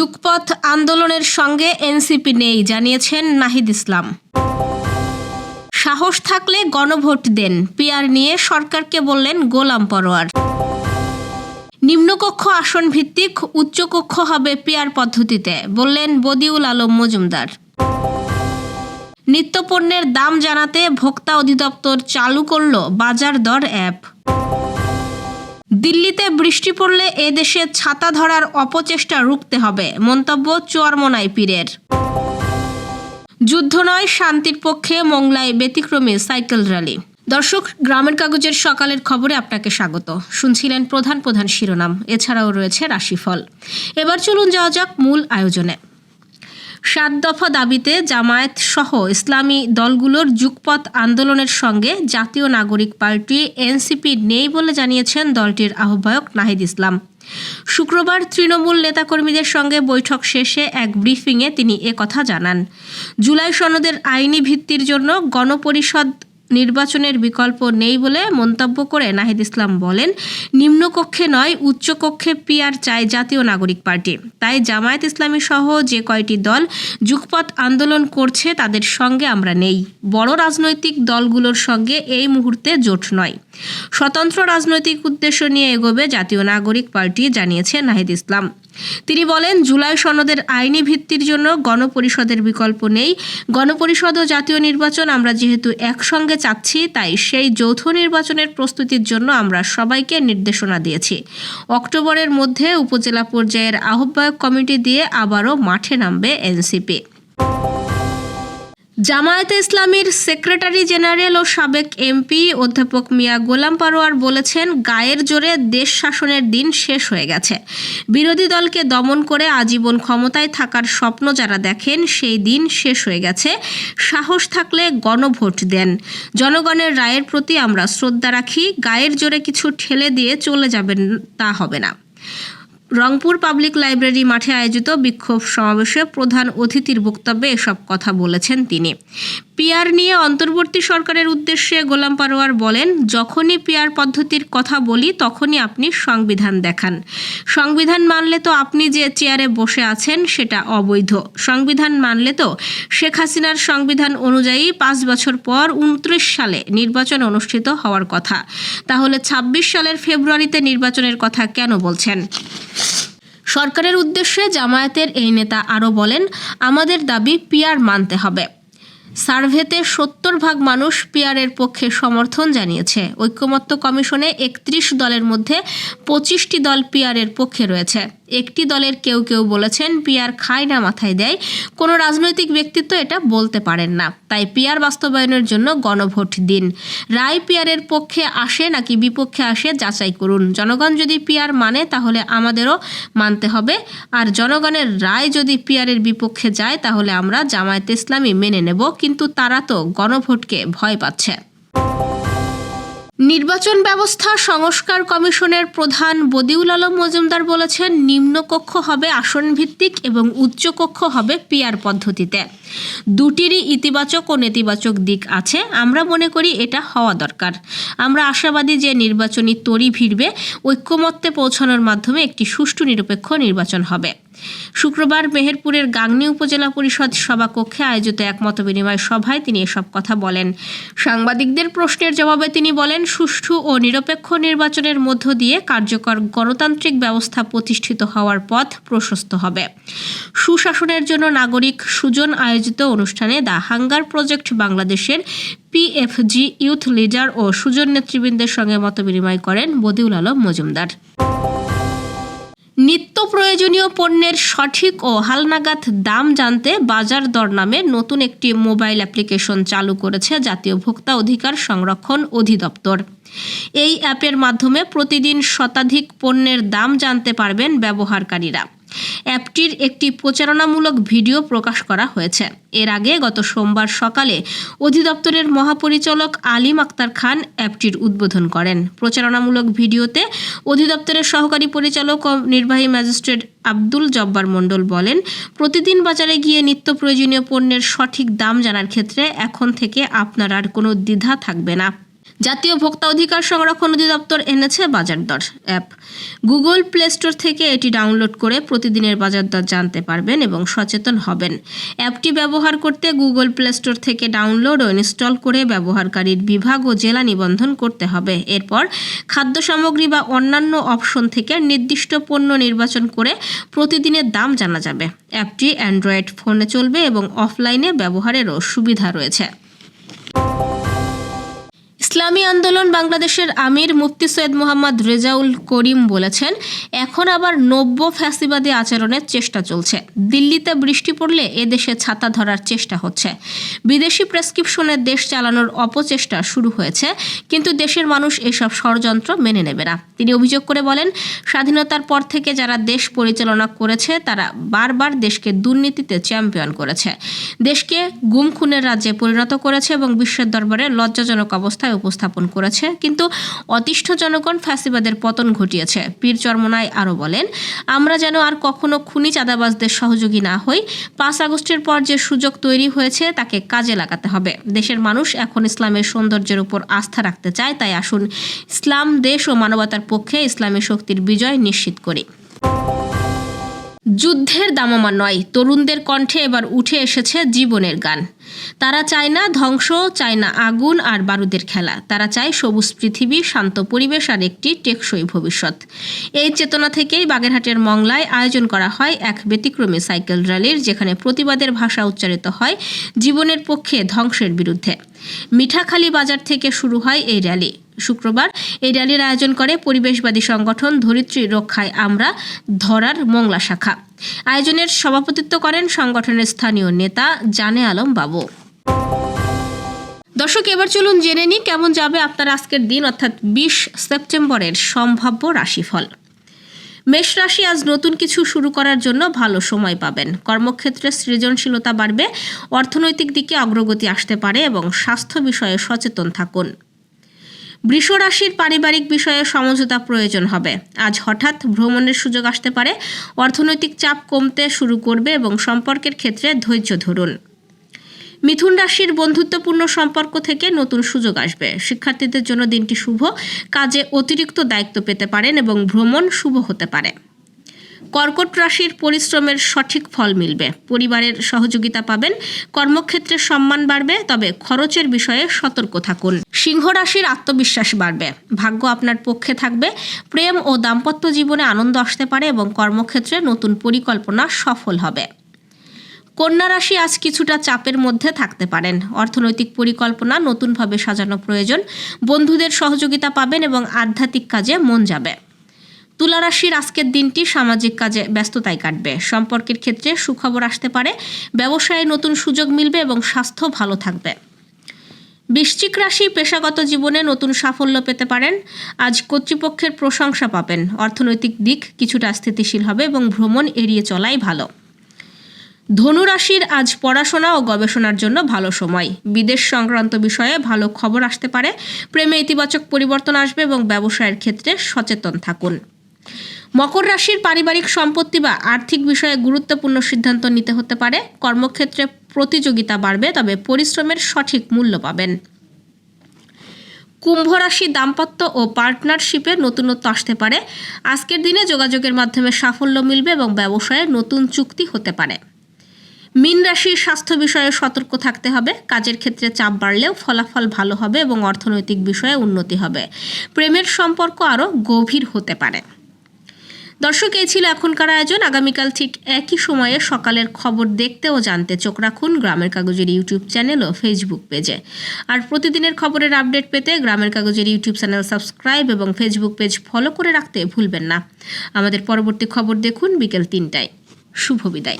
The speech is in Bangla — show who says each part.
Speaker 1: যুগপথ আন্দোলনের সঙ্গে এনসিপি নেই, জানিয়েছেন নাহিদ ইসলাম। সাহস থাকলে গণভোট দেন পিয়ার নিয়ে সরকারকে বললেন গোলাম পরোয়ার। নিম্নকক্ষ আসন ভিত্তিক উচ্চকক্ষ হবে পিয়ার পদ্ধতিতে, বললেন বদিউল আলম মজুমদার। নিত্যপণ্যের দাম জানাতে ভোক্তা অধিদপ্তর চালু করল বাজার দর অ্যাপ। দিল্লিতে বৃষ্টি পড়লে এদেশে ছাতা ধরার অপচেষ্টা রুখতে হবে, মন্তব্য চুয়ারমোনাই পীরের। যুদ্ধ নয়, শান্তির পক্ষে মোংলায় ব্যতিক্রমী সাইকেল র্যালি। দর্শক, গ্রামের কাগজের সকালের খবরে আপনাকে স্বাগত। শুনছিলেন প্রধান প্রধান শিরোনাম, এছাড়াও রয়েছে রাশিফল। এবার চলুন যাওয়া যাক মূল আয়োজনে। সাত দফা দাবিতে জামায়াত সহ ইসলামী দলগুলোর যুগপথ আন্দোলনের সঙ্গে জাতীয় নাগরিক পার্টি এনসিপি নেই বলে জানিয়েছেন দলটির আহ্বায়ক নাহিদ ইসলাম। শুক্রবার তৃণমূল নেতাকর্মীদের সঙ্গে বৈঠক শেষে এক ব্রিফিংয়ে তিনি কথা জানান। জুলাই সনদের আইনি ভিত্তির জন্য গণপরিষদ নির্বাচনের বিকল্প নেই বলে মন্তব্য করে নাহিদ ইসলাম বলেন, নিম্নকক্ষে নয়, উচ্চকক্ষে পিয়ার চায় জাতীয় নাগরিক পার্টি। তাই জামায়াত ইসলামী সহ যে কয়টি দল যুগপথ আন্দোলন করছে তাদের সঙ্গে আমরা নেই। বড় রাজনৈতিক দলগুলোর সঙ্গে এই মুহূর্তে জোট নয়। স্বতন্ত্র রাজনৈতিক উদ্দেশ্য নিয়ে এগোবে জাতীয় নাগরিক পার্টি, জানিয়েছে নাহিদ ইসলাম। তিনি বলেন, জুলাই সনদের আইনি ভিত্তির জন্য গণপরিষদের বিকল্প নেই। গণপরিষদ ও জাতীয় নির্বাচন আমরা যেহেতু একসঙ্গে চাচ্ছি, তাই সেই যৌথ নির্বাচনের প্রস্তুতির জন্য আমরা সবাইকে নির্দেশনা দিয়েছি। অক্টোবরের মধ্যে উপজেলা পর্যায়ের আহ্বায়ক কমিটি দিয়ে আবারও মাঠে নামবে এনসিপি। জামায়াতে ইসলামীর সেক্রেটারি জেনারেল ও সাবেক এমপি অধ্যাপক মিয়া গোলাম পারোয়ার বলেছেন, গায়ের জোরে দেশ শাসনের দিন শেষ হয়ে গেছে। বিরোধী দলকে দমন করে আজীবন ক্ষমতায় থাকার স্বপ্ন যারা দেখেন, সেই দিন শেষ হয়ে গেছে। সাহস থাকলে গণভোট দেন। জনগণের রায়ের প্রতি আমরা শ্রদ্ধা রাখি, গায়ের জোরে কিছু ঠেলে দিয়ে চলে যাবেন, তা হবে না। রংপুর পাবলিক লাইব্রেরি মাঠে আয়োজিত বিক্ষোভ সমাবেশে প্রধান অতিথির বক্তব্যে এসব কথা বলেছেন তিনি। পিয়ার নিয়ে অন্তর্বর্তী সরকারের উদ্দেশ্যে গোলাম পারোয়ার বলেন, যখনই পিয়ার পদ্ধতির কথা বলি, তখনই আপনি সংবিধান দেখান। সংবিধান মানলে তো আপনি যে চেয়ারে বসে আছেন, সেটা অবৈধ। সংবিধান মানলে তো শেখ হাসিনার সংবিধান অনুযায়ী পাঁচ বছর পর উনত্রিশ সালে নির্বাচন অনুষ্ঠিত হওয়ার কথা। তাহলে ২৬ সালের ফেব্রুয়ারিতে নির্বাচনের কথা কেন বলছেন? সরকারের উদ্দেশ্যে জামায়াতের এই নেতা আরও বলেন, আমাদের দাবি পিয়ার মানতে হবে। সার্ভেতে সত্তর ভাগ মানুষ পিয়ারের পক্ষে সমর্থন জানিয়েছে। ঐক্যমত্য কমিশনে একত্রিশ দলের মধ্যে পঁচিশটি দল পিয়ারের পক্ষে রয়েছে। একটি দলের কেউ কেউ বলেছেন পিয়ার খায় না মাথায় দেয়, কোনো রাজনৈতিক ব্যক্তিত্ব এটা বলতে পারেন না। তাই পিয়ার বাস্তবায়নের জন্য গণভোট দিন। রায় পিয়ারের পক্ষে আসে নাকি বিপক্ষে আসে যাচাই করুন। জনগণ যদি পিয়ার মানে তাহলে আমাদেরও মানতে হবে। আর জনগণের রায় যদি পিয়ারের বিপক্ষে যায় তাহলে আমরা জামায়াতে ইসলামী মেনে নেব। কিন্তু তারা তো গণভোটকে ভয় পাচ্ছে। নির্বাচন ব্যবস্থা সংস্কার কমিশনের প্রধান বদিউল আলম মজুমদার বলেছেন, নিম্নকক্ষ হবে আসন ভিত্তিক এবং উচ্চকক্ষ হবে পিয়ার পদ্ধতিতে। দুটিরই ইতিবাচক ও নেতিবাচক দিক আছে, আমরা মনে করি এটা হওয়া দরকার। আমরা আশাবাদী যে নির্বাচনী তরি ভিড়বে, ঐক্যমত্যে পৌঁছানোর মাধ্যমে একটি সুষ্ঠু নিরপেক্ষ নির্বাচন হবে। শুক্রবার মেহেরপুরের গাংনী উপজেলা পরিষদ সভাকক্ষে আয়োজিত এক মতবিনিময় সভায় তিনি এসব কথা বলেন। সাংবাদিকদের প্রশ্নের জবাবে তিনি বলেন, সুষ্ঠু ও নিরপেক্ষ নির্বাচনের মধ্য দিয়ে কার্যকর গণতান্ত্রিক ব্যবস্থা প্রতিষ্ঠিত হওয়ার পথ প্রশস্ত হবে। সুশাসনের জন্য নাগরিক সুজন আয়োজিত অনুষ্ঠানে দ্য হাঙ্গার প্রজেক্ট বাংলাদেশের পিএফজি ইউথ লিডার ও সুজন নেতৃবৃন্দের সঙ্গে মতবিনিময় করেন বদিউল আলম মজুমদার। নিত্য প্রয়োজনীয় পণ্যের সঠিক ও হালনাগাদ দাম জানতে বাজার দর নামে নতুন একটি মোবাইল অ্যাপ্লিকেশন চালু করেছে জাতীয় ভোক্তা অধিকার সংরক্ষণ অধিদপ্তর। এই অ্যাপের মাধ্যমে প্রতিদিন শতাধিক পণ্যের দাম জানতে পারবেন ব্যবহারকারীরা। অ্যাপটির একটি প্রচারণামূলক ভিডিও প্রকাশ করা হয়েছে। এর আগে গত সোমবার সকালে অধিদপ্তরের মহাপরিচালক আলিম আক্তার খান অ্যাপটির উদ্বোধন করেন। প্রচারণামূলক ভিডিওতে অধিদপ্তরের সহকারী পরিচালক ও নির্বাহী ম্যাজিস্ট্রেট আব্দুল জব্বার মণ্ডল বলেন, প্রতিদিন বাজারে গিয়ে নিত্য প্রয়োজনীয় পণ্যের সঠিক দাম জানার ক্ষেত্রে এখন থেকে আপনার আর কোনো দ্বিধা থাকবে না। জাতীয় ভোক্তা অধিকার সংরক্ষণ অধিদপ্তর এনেছে বাজার দর অ্যাপ। গুগল প্লে স্টোর থেকে এটি ডাউনলোড করে প্রতিদিনের বাজার দর জানতে পারবেন এবং সচেতন হবেন। অ্যাপটি ব্যবহার করতে গুগল প্লে স্টোর থেকে ডাউনলোড ও ইনস্টল করে ব্যবহারকারীর বিভাগ ও জেলা নিবন্ধন করতে হবে। এরপর খাদ্য সামগ্রী বা অন্যান্য অপশন থেকে নির্দিষ্ট পণ্য নির্বাচন করে প্রতিদিনের দাম জানা যাবে। অ্যাপটি অ্যান্ড্রয়েড ফোনে চলবে এবং অফলাইনে ব্যবহারেরও সুবিধা রয়েছে। ইসলামী আন্দোলন বাংলাদেশের আমির মুফতি সৈয়দ মোহাম্মদ রেজাউল করিম বলেছেন, এখন আবার নব্য ফ্যাসিবাদী আচরণের চেষ্টা চলছে। দিল্লিতে বৃষ্টি পড়লে এদেশে ছাতা ধরার চেষ্টা হচ্ছে। বিদেশি প্রেসক্রিপশনের দেশ চালানোর অপচেষ্টা শুরু হয়েছে, কিন্তু দেশের মানুষ এসব ষড়যন্ত্র মেনে নেবে না। তিনি অভিযোগ করে বলেন, স্বাধীনতার পর থেকে যারা দেশ পরিচালনা করেছে, তারা বারবার দেশকে দুর্নীতিতে চ্যাম্পিয়ন করেছে। দেশকে গুম খুনের রাজ্যে পরিণত করেছে এবং বিশ্বের দরবারে লজ্জাজনক অবস্থায় উপস্থাপন করেছে। কিন্তু অতিষ্ঠ জনগণ ফ্যাসিবাদের পতন ঘটিয়েছে। পীর চরমনায় আরও বলেন, আমরা যেন আর কখনো খুনি চাঁদাবাজদের সহযোগী না হই। পাঁচ আগস্টের পর যে সুযোগ তৈরি হয়েছে, তাকে কাজে লাগাতে হবে। দেশের মানুষ এখন ইসলামের সৌন্দর্যের উপর আস্থা রাখতে চায়, তাই আসুন ইসলাম, দেশ ও মানবতার পক্ষে ইসলামী শক্তির বিজয় নিশ্চিত করি। যুদ্ধের দামামা নয়, তরুণদের কণ্ঠে এবার উঠে এসেছে জীবনের গান। তারা চায় না ধ্বংস, চায় না আগুন আর বারুদের খেলা। তারা চায় সবুজ পৃথিবী, শান্ত পরিবেশ আর একটি টেকসই ভবিষ্যৎ। এই চেতনা থেকেই বাগেরহাটের মংলায় আয়োজন করা হয় এক ব্যতিক্রমী সাইকেল র্যালির, যেখানে প্রতিবাদের ভাষা উচ্চারিত হয় জীবনের পক্ষে ধ্বংসের বিরুদ্ধে। মিঠাখালী বাজার থেকে শুরু হয় এই র্যালি। শুক্রবার এই র্যালির আয়োজন করে পরিবেশবাদী সংগঠন ধরিত্রী রক্ষায় আমরা ধরার মংলা শাখা। আয়োজনের সভাপতিত্ব করেন সংগঠনের স্থানীয় নেতা জানে আলম বাবু। দর্শক, এবার চলুন জেনে নিই কেমন যাবে আপনার আজকের দিন, অর্থাৎ বিশ সেপ্টেম্বরের সম্ভাব্য রাশিফল। মেষ রাশি আজ নতুন কিছু শুরু করার জন্য ভালো সময় পাবেন। কর্মক্ষেত্রে সৃজনশীলতা বাড়বে, অর্থনৈতিক দিকে অগ্রগতি আসতে পারে এবং স্বাস্থ্য বিষয়ে সচেতন থাকুন। বৃষ রাশির পারিবারিক বিষয়ে সমঝোতা প্রয়োজন হবে। আজ হঠাৎ ভ্রমণের সুযোগ আসতে পারে, অর্থনৈতিক চাপ কমতে শুরু করবে এবং সম্পর্কের ক্ষেত্রে ধৈর্য ধরুন। মিথুন রাশির বন্ধুত্বপূর্ণ সম্পর্ক থেকে নতুন সুযোগ আসবে। শিক্ষার্থীদের জন্য দিনটি শুভ। কাজে অতিরিক্ত দায়িত্ব পেতে পারেন এবং ভ্রমণ শুভ হতে পারে। কর্কট রাশির পরিশ্রমের সঠিক ফল মিলবে। পরিবারের সহযোগিতা পাবেন। কর্মক্ষেত্রে সম্মান বাড়বে। তবে খরচের বিষয়ে সতর্ক থাকুন। সিংহ রাশির আত্মবিশ্বাস বাড়বে। ভাগ্য আপনার পক্ষে থাকবে। প্রেম ও দাম্পত্য জীবনে আনন্দ আসতে পারে এবং কর্মক্ষেত্রে নতুন পরিকল্পনা সফল হবে। কন্যা রাশি আজ কিছুটা চাপের মধ্যে থাকতে পারেন। অর্থনৈতিক পরিকল্পনা, নতুনভাবে সাজানো প্রয়োজন, বন্ধুদের সহযোগিতা পাবেন এবং আধ্যাত্মিক কাজে মন যাবে। তুলা রাশির আজকের দিনটি সামাজিক কাজে ব্যস্ততায় কাটবে। সম্পর্কের ক্ষেত্রে সুখবর আসতে পারে, ব্যবসায়ে নতুন সুযোগ মিলবে এবং স্বাস্থ্য ভালো থাকবে। বৃশ্চিক রাশি পেশাগত জীবনে নতুন সাফল্য পেতে পারেন। আজ কর্তৃপক্ষের প্রশংসা পাবেন। অর্থনৈতিক দিক কিছুটা স্থিতিশীল হবে এবং ভ্রমণ এড়িয়ে চলাই ভালো। ধনু রাশির আজ পড়াশোনা ও গবেষণার জন্য ভালো সময়। বিদেশ সংক্রান্ত বিষয়ে ভালো খবর আসতে পারে। প্রেমে ইতিবাচক পরিবর্তন আসবে এবং ব্যবসায়ের ক্ষেত্রে সচেতন থাকুন। মকর রাশির পারিবারিক সম্পত্তি বা আর্থিক বিষয়ে গুরুত্বপূর্ণ সিদ্ধান্ত নিতে হতে পারে। কর্মক্ষেত্রে প্রতিযোগিতা বাড়বে, তবে পরিশ্রমের সঠিক মূল্য পাবেন। কুম্ভ রাশি দাম্পত্য ও পার্টনারশিপে নতুনত্ব আসতে পারে। আজকের দিনে যোগাযোগের মাধ্যমে সাফল্য মিলবে এবং ব্যবসায়ে নতুন চুক্তি হতে পারে। মীন রাশির স্বাস্থ্য বিষয়ে সতর্ক থাকতে হবে। কাজের ক্ষেত্রে চাপ বাড়লেও ফলাফল ভালো হবে এবং অর্থনৈতিক বিষয়ে উন্নতি হবে। প্রেমের সম্পর্ক আরও গভীর হতে পারে। দর্শক, এই ছিল এখনকার আয়োজন। আগামীকাল ঠিক একই সময়ে সকালের খবর দেখতে ও জানতে চোখ রাখুন গ্রামের কাগজের ইউটিউব চ্যানেল ও ফেসবুক পেজে। আর প্রতিদিনের খবরের আপডেট পেতে গ্রামের কাগজের ইউটিউব চ্যানেল সাবস্ক্রাইব এবং ফেসবুক পেজ ফলো করে রাখতে ভুলবেন না। আমাদের পরবর্তী খবর দেখুন বিকেল তিনটায়। শুভ বিদায়।